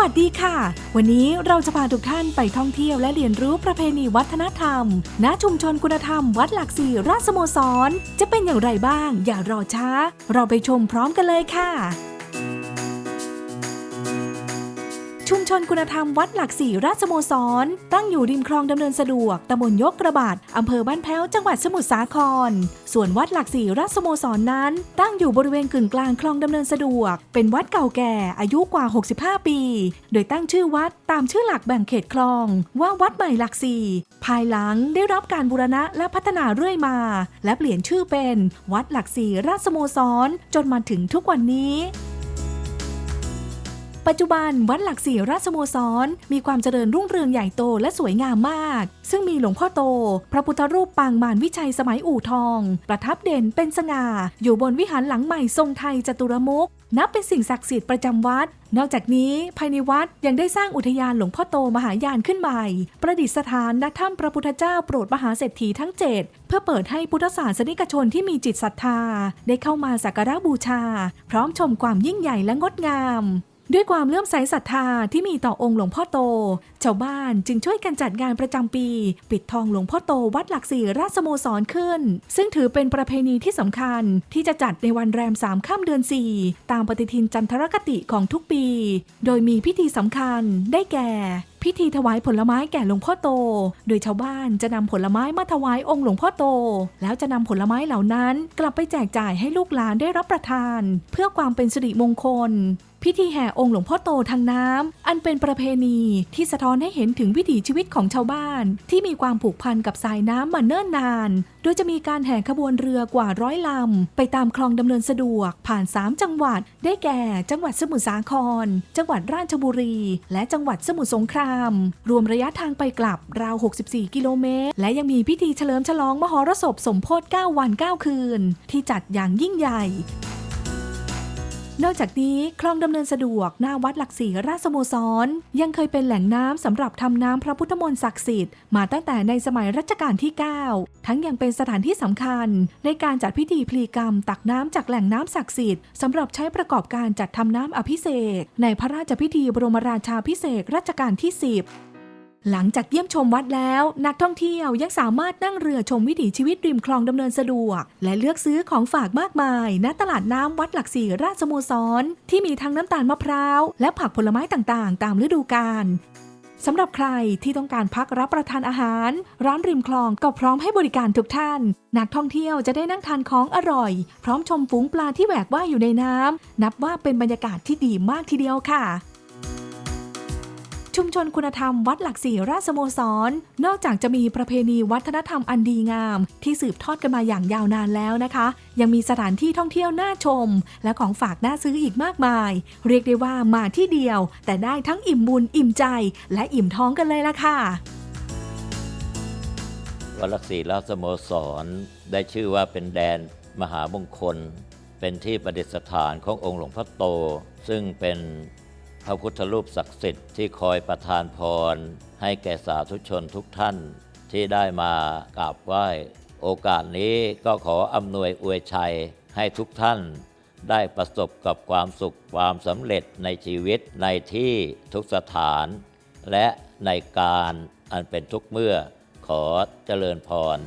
วัสดีค่ะ วันนี้เราจะพาทุกท่านไปท่องเที่ยวและเรียนรู้ประเพณีวัฒนธรรม ณ ชุมชนคุณธรรม วัดหลักสี่ราชสโมสร จะเป็นอย่างไรบ้าง อย่ารอช้า เราไปชมพร้อมกันเลยค่ะ ชุมชนคุณธรรมวัดหลักสี่ราชสโมสร ตั้งอยู่ริมคลองดำเนินสะดวก ตำบลยกกระบาดอำเภอบ้านแพ้ว จังหวัดสมุทรสาคร ส่วนวัดหลักสี่ราชสโมสรนั้น ตั้งอยู่บริเวณกึ่งกลางคลองดำเนินสะดวก เป็นวัดเก่าแก่อายุกว่า 65 ปี โดยตั้งชื่อวัดตามชื่อหลักแบ่งเขตคลอง ว่าวัดใหม่หลักสี่ภายหลังได้รับการบูรณะและพัฒนาเรื่อยมา และเปลี่ยนชื่อเป็น วัดหลักสี่ราชสโมสรจนมาถึงทุกวันนี้ ปัจจุบันวัดหลักสี่ราชสโมสร มีความเจริญรุ่งเรืองใหญ่โตและสวยงามมาก ซึ่งมีหลวงพ่อโต พระพุทธรูปปางมารวิชัยสมัยอู่ทอง ประทับเด่นเป็นสง่า อยู่บนวิหารหลังใหม่ทรงไทยจตุรมุกนับเป็นสิ่งศักดิ์สิทธิ์ประจำวัด นอกจากนี้ภายในวัดยังได้สร้างอุทยานหลวงพ่อโตมหายานขึ้นใหม่ ประดิษฐานณถ้ำพระพุทธเจ้าโปรดมหาเศรษฐีทั้ง 7 เพื่อเปิดให้พุทธศาสนิกชนที่มีจิตศรัทธา ได้เข้ามาสักการะบูชา พร้อมชมความยิ่งใหญ่และงดงาม ด้วยความเลื่อมใสศรัทธาที่มีต่อองค์หลวงพ่อโต ชาวบ้านจึงช่วยกันจัดงานประจำปี ปิดทองหลวงพ่อโตวัดหลักสี่ราชสโมสรขึ้น ซึ่งถือเป็นประเพณีที่สำคัญที่จะจัดในวันแรมสามค่ำเดือน4ตามปฏิทินจันทรคติของทุกปี โดยมีพิธีสำคัญได้แก่ พิธีถวายผลไม้แก่หลวงพ่อโต โดยชาวบ้านจะนำผลไม้มาถวายองค์หลวงพ่อโต แล้วจะนำผลไม้เหล่านั้น กลับไปแจกจ่ายให้ลูกหลานได้รับประทาน เพื่อความเป็นสิริมงคล พิธีแห่องค์หลวงพ่อโตทางน้ำอันเป็นประเพณีที่สะท้อนให้เห็นถึงวิถีชีวิตของชาวบ้าน ที่มีความผูกพันกับสายน้ำมาเนิ่นนาน โดยจะมีการแห่ขบวนเรือกว่าร้อยลำ ไปตามคลองดำเนินสะดวก ผ่าน 3 จังหวัด ได้แก่ จังหวัดสมุทรสาคร จังหวัดราชบุรี และจังหวัดสมุทรสงคราม รวมระยะทางไปกลับราว 64 กิโลเมตร และยังมีพิธีเฉลิมฉลองมหรสพสมโพธิ9วัน 9 คืน ที่จัดอย่างยิ่งใหญ่ นอกจากนี้คลองดำเนินสะดวกหน้าวัดหลักศรีราชสโมสร ยังเคยเป็นแหล่งน้ำสำหรับทำน้ำพระพุทธมนต์ศักดิ์สิทธิ์มาตั้งแต่ในสมัยรัชกาลที่ 9 ทั้งยังเป็นสถานที่สำคัญ ในการจัดพิธีพลีกรรม ตักน้ำจากแหล่งน้ำศักดิ์สิทธิ์สำหรับใช้ประกอบการจัดทำน้ำอภิเษกในพระราชพิธีบรมราชาพิเศษกรัชกาลที่ 10 หลังจากเยี่ยมชมวัดแล้ว นักท่องเที่ยวยังสามารถนั่งเรือชมวิถีชีวิตริมคลองดำเนินสะดวก และเลือกซื้อของฝากมากมาย ณตลาดน้ำวัดหลักสี่ราชสโมสร ที่มีทั้งน้ำตาลมะพร้าว และผักผลไม้ต่างๆ ตามฤดูกาลสำหรับใครที่ต้องการพักรับประทานอาหาร ร้านริมคลองก็พร้อมให้บริการทุกท่าน นักท่องเที่ยวจะได้นั่งทานของอร่อย พร้อมชมฝูงปลาที่แหวกว่ายอยู่ในน้ำนับว่าเป็นบรรยากาศที่ดีมากทีเดียวค่ะ ชุมชนคุณธรรมวัดหลักสี่ราชสโมสร นอกจากจะมีประเพณีวัฒนธรรมอันดีงาม ที่สืบทอดกันมาอย่างยาวนานแล้วนะคะ ยังมีสถานที่ท่องเที่ยวน่าชม และของฝากน่าซื้ออีกมากมาย เรียกได้ว่ามาที่เดียว แต่ได้ทั้งอิ่มบุญอิ่มใจ และอิ่มท้องกันเลยละค่ะวัดหลักษีราชสโมสร ได้ชื่อว่าเป็นแดนมหามงคล เป็นที่ประดิษฐานขององค์หลวงพ่อโต ซึ่งเป็น พระพุทธรูปศักดิ์สิทธิ์ที่คอยประทานพร ให้แก่สาธุชนทุกท่านที่ได้มากราบไหว้ โอกาสนี้ก็ขออำนวยอวยชัยให้ทุกท่าน ได้ประสบกับความสุขความสำเร็จในชีวิตในที่ทุกสถาน และในการอันเป็นทุกเมื่อขอเจริญพร